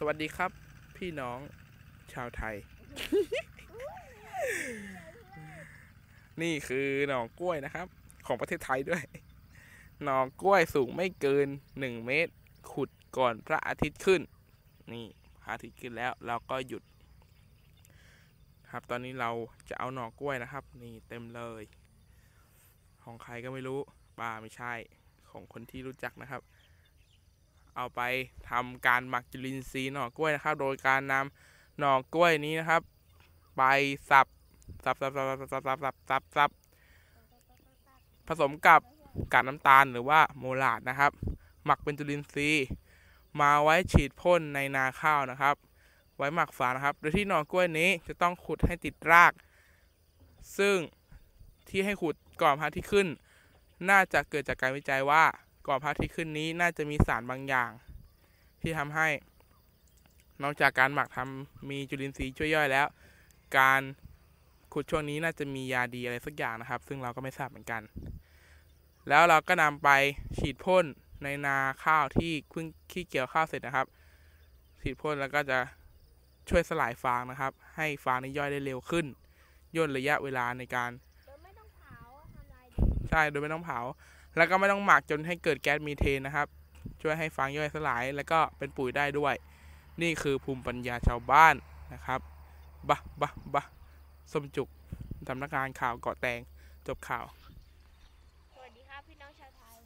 สวัสดีครับ พี่น้องชาวไทย นี่คือหน่อกล้วยนะครับ ของประเทศไทยด้วย หน่อกล้วยสูงไม่เกินหนึ่งเมตร ขุดก่อนพระอาทิตย์ขึ้น นี่พระอาทิตย์ขึ้นแล้ว เราก็หยุด ครับตอนนี้เราจะเอาหน่อกล้วยนะครับ นี่เต็มเลย ของใครก็ไม่รู้ป้าไม่ใช่ ของคนที่รู้จักนะครับ เอาไปทำการหมักจุลินทรีย์หน่อกล้วยนะครับ โดยการนำหน่อกล้วยนี้นะครับ ไปสับสับสับสับสับสับสับสับสับสับผสมกับกากน้ำตาลหรือว่าโมลาดนะครับ หมักเป็นจุลินทรีย์ มาไว้ฉีดพ่นในนาข้าวนะครับ ไว้หมักฝานะครับ โดยที่หน่อกล้วยนี้จะต้องขุดให้ติดราก ซึ่งที่ให้ขุดก่อนพระทิตย์ขึ้น น่าจะเกิดจากการวิจัยว่า ก่อนพระอาทิตย์ขึ้นนี้น่าจะมีสารบางอย่าง ที่ทำให้ นอกจากการหมักทำมีจุลินทรีย์ช่วยย่อยแล้ว การขุดช่วงนี้น่าจะมียาดีอะไรสักอย่างนะครับ ซึ่งเราก็ไม่ทราบเหมือนกัน แล้วเราก็นำไปฉีดพ่นในนาข้าวที่เพิ่งขี้เกี่ยวข้าวเสร็จนะครับ ฉีดพ่นแล้วก็จะช่วยสลายฟางนะครับ ให้ฟางนี้ย่อยได้เร็วขึ้น ย่นระยะเวลาในการโดยไม่ต้องเผาทำลายใช่โดยไม่ต้องเผา แล้วก็ไม่ต้องหมักจนให้เกิดแก๊สมีเทนนะครับ ช่วยให้ฟางย่อยสลาย แล้วก็เป็นปุ๋ยได้ด้วย นี่คือภูมิปัญญาชาวบ้านนะครับบะบะบะสมจุกสำนักงานข่าวเกาะแตงจบข่าว สวัสดีครับพี่น้องชาวไทย